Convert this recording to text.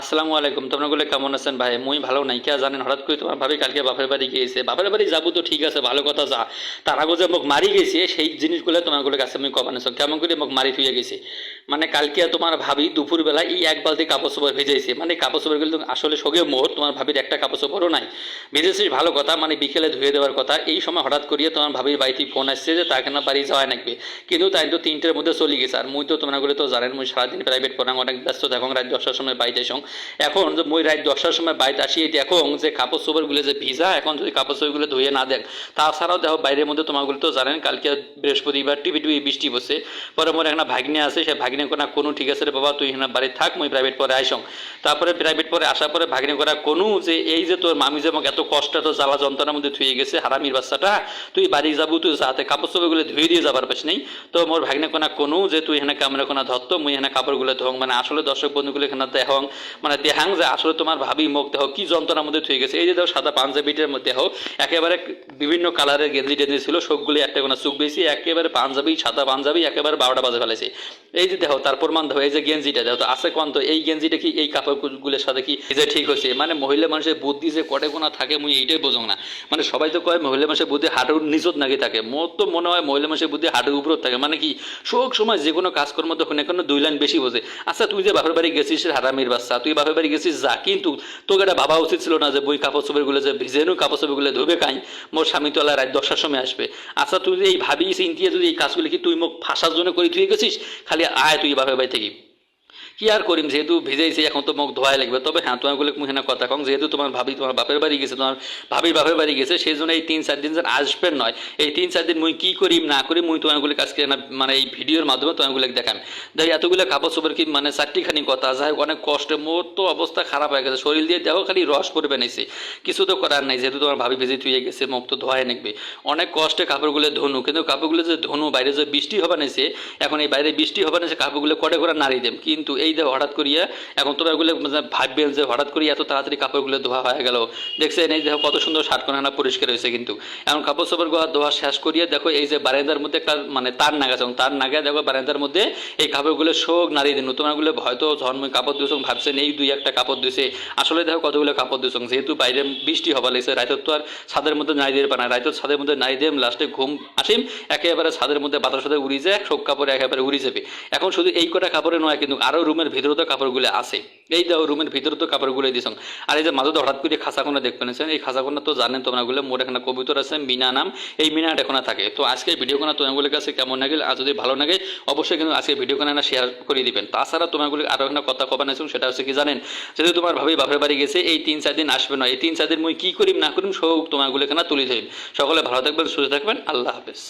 আসসালামু আলাইকুম, তোমরা বলে কেমন আছেন? ভাই, মুই ভালো নাই, কে জানেন? হঠাৎ করে তোমার ভাবি কালকে বাপের বাড়ি গিয়েছে। বাপের বাড়ি যাব তো ঠিক আছে, ভালো কথা যা। তার আগে যে মোক মারি গেছে, সেই জিনিসগুলো তোমার কাছে আমি কমানেছ কেমন করে মোক মারি থুয়ে গেছে? মানে কালকে তোমার ভাবি দুপুরবেলা এই এক বালতি কাপড় চোপড় ভেজেছে মানে কাপড় চোপড়গুলো আসলে সগে মোর, তোমার ভাবির একটা কাপড় চোপড়ও নাই। ভেজেছিস ভালো কথা মানে বিকেলে ধুয়ে দেওয়ার কথা। এই সময় হঠাৎ করিয়ে তোমার ভাবির বাড়িতে ফোন আসছে যে তাকে না বাড়ি যাওয়া লাগবে। কিন্তু তাই তো তিনটের মধ্যে চলে গেছে। আর মুই তো তোমরা তো জানেন, মুই সারাদিন প্রাইভেট পড়াং, অনেক ব্যস্ত থাকুন রাত দশটার সময় বাড়িতে আসং। এখন যে মই রাত দশটার সময় বাড়িতে আসি এটি এখন যে কাপড় চোপড়গুলো যে ভিজা, এখন যদি কাপড় চোপড়গুলো ধুয়ে না দেন, তাছাড়াও দেখো বাইরের মধ্যে তোমাগুলো তো জানেন, কালকে বৃহস্পতিবার টিভি টিভি বৃষ্টি বসে পরে মোর একটা ভাগ্নে আছে সে ভাগ্নে কোনা কোনো ঠিক আছে রে বাবা, তুই এখানে বাড়ি থাক, মুই প্রাইভেট পরে আইসং। তারপরে প্রাইভেট পরে আসার পরে ভাগ্নে করা কোনো যে এই যে তোর মামি যে আমাকে এত কষ্ট, এত জ্বালা যন্ত্রণার মধ্যে থুয়ে গেছে, হারামির বাচ্চাটা, তুই বাড়ি যাব, তুই যাতে কাপড় চোপড়গুলো ধুয়ে দিয়ে যাবার পাস নেই। তো মোর ভাগ্নে কোনা কোনো যে তুই এখানে ক্যামেরা কোনা ধরত মুই এখানে কাপড়গুলো ধোং মানে আসলে দর্শক বন্ধুগুলো এখানে দেহং মানে দেহাং যে আসলে তোমার ভাবি মুখ দেহ, কি যন্ত্রণার মধ্যে থুয়ে গেছে। এই যে দেখো, সাদা পাঞ্জাবিটার মধ্যে দেহ একেবারে বিভিন্ন কালারের গেঞ্জি টেঞ্জি ছিল সবগুলি একটা কোনো চুক বেশি, একেবারে পাঞ্জাবি, সাদা পাঞ্জাবি, একেবারে বারোটা বাজে ফেলেছে। এই যে দেখো, তার প্রমাণ দেখো, এই যে গেঞ্জিটা, দেখো তো আছে কোন তো, এই গেঞ্জিটা কি, এই কাপড়গুলোর সাথে কি যে ঠিক হয়েছে? মানে মহিলা মানুষের বুদ্ধি যে কটে কোনা থাকে, মুই এইটাই বোঝং না। মানে সবাই তো কয়, মহিলা মানুষের বুদ্ধি হাঁটুর নিচত নাকি থাকে। মোর তো মনে হয় মহিলা মানুষের বুদ্ধি হাঁটুর উপরত থাকে। মানে কি সব সময় যে কোনো কাজকর্ম তখন এখন দুই লাইন বেশি বোঝে। আচ্ছা তুই যে বাপের বাড়ি গেছিস হারামির বাচ্চা তুই বাপের বাড়ি গেছিস যা। কিন্তু তোকে এটা ভাবা উচিত ছিল না যে বই কাপড় চোপড়গুলো যে ভিজেনু কাপড় চোপড়গুলো ধুবে কাই মোর স্বামী তোলা রাত দশটার সময় আসবে। আচ্ছা তুই এই ভাবি চিন্তিয়ে যদি এই কাজগুলো কি তুই মোক ফাঁসার জন্য করে তুই গেছিস? খালি আয় তুই বাপের বাড়ি থেকে। কি আর করিম যেহেতু ভিজেছে এখন তো মুখ ধোয়াই লাগবে। তবে হ্যাঁ তোমারগুলো মুখে না কথা কম যেহেতু তোমার ভাবি তোমার বাপের বাড়ি গেছে তোমার ভাবির বাপের বাড়ি গেছে সেই জন্য এই তিন চার দিন যেন আসবেন নয় এই তিন চার দিন মুই কি করিম না করি মুই তোমারগুলো আজকে মানে এই ভিডিওর মাধ্যমে তোমারগুলো দেখাম। দেখি এতগুলো কাপড় চোপড় কি মানে চারটিখানি কথা যাই অনেক কষ্টে মোর তো অবস্থা খারাপ হয়ে গেছে শরীর দিয়ে দেখো খালি রস পড়বে নাইছে কিছু তো করার নাই, যেহেতু তোমার ভাবি ভেজে থুয়ে গেছে মুখ তো ধোয়াই নেকবে অনেক কষ্টে কাপড়গুলো ধনু, কিন্তু কাপড়গুলো যে ধনু বাইরে যে বৃষ্টি হবে নাইছে এখন এই বাইরে বৃষ্টি হবে না সে কাপড়গুলো কটে করে নাড়ি দেম। কিন্তু এই দেখো হঠাৎ করিয়া, এখন তোমরা এগুলো মানে ভাববেন যে হঠাৎ করে এত তাড়াতাড়ি কাপড়গুলো ধোয়া হয়ে গেল। দেখছেন এই দেখো কত সুন্দর শার্ট পরিষ্কার হয়েছে কিন্তু। এখন কাপড় চোপড় গোয়া ধোয়া শেষ করিয়ে দেখো এই যে বারান্দার মধ্যে একটা মানে তার নাগাছে এবং তার নাগায় দেখো বারান্দার মধ্যে এই কাপড়গুলো শোক নাড়িয়ে দিন। তোমারগুলো হয়তো ঝনময় কাপড় দিয়েছ ভাবছেন এই দুই একটা কাপড় দিয়েছে। আসলে দেখো কতগুলো কাপড় দিয়েছ। যেহেতু বাইরে বৃষ্টি হবা লাগছে, রাইতর তো আর ছাদের মধ্যে নাড়ি দিয়ে পানা। রাইতর ছাদের মধ্যে নাড়ি দিয়ে লাস্টে ঘুম আসিম, একেবারে ছাদের মধ্যে বাতার সাথে উড়ি যায়, শোক কাপড়ে একেবারে উড়ি যাবে। এখন শুধু এই কটা কাপড়ে নয়, কিন্তু আরও রুমের ভিতরে তো কাপড়গুলো আছে। এই দেখো রুমের ভিতরে তো কাপড়গুলো দিয়েছ আর এই যে মাঝে হঠাৎ করে খাঁচাকোনা দেখবেন এই খাঁচাকোনা তো জানেন তোমরা গুলো মোট এখানে কবিতর আছে, মিনা নাম, এই মিনাটা এখানে থাকে। তো আজকে ভিডিও কোনা তোমাগুলোর কাছে কেমন লাগে, আর যদি ভালো লাগে, অবশ্যই কিন্তু আজকে ভিডিও কোনা শেয়ার করে দিবেন। তাছাড়া তোমাগুলো আরও এখানে কথা কবা নাইছো সেটা হচ্ছে কি জানেন যদি তোমার ভাবি বাপের বাড়ি গেছে, এই তিন চার দিন আসবে না। এই তিন চার দিন মুই কি করিম, না করিম, সব তোমাগুলো এখানে তুলে ধরিম। সকলে ভালো থাকবেন, সুস্থ থাকবেন, আল্লাহ হাফেজ।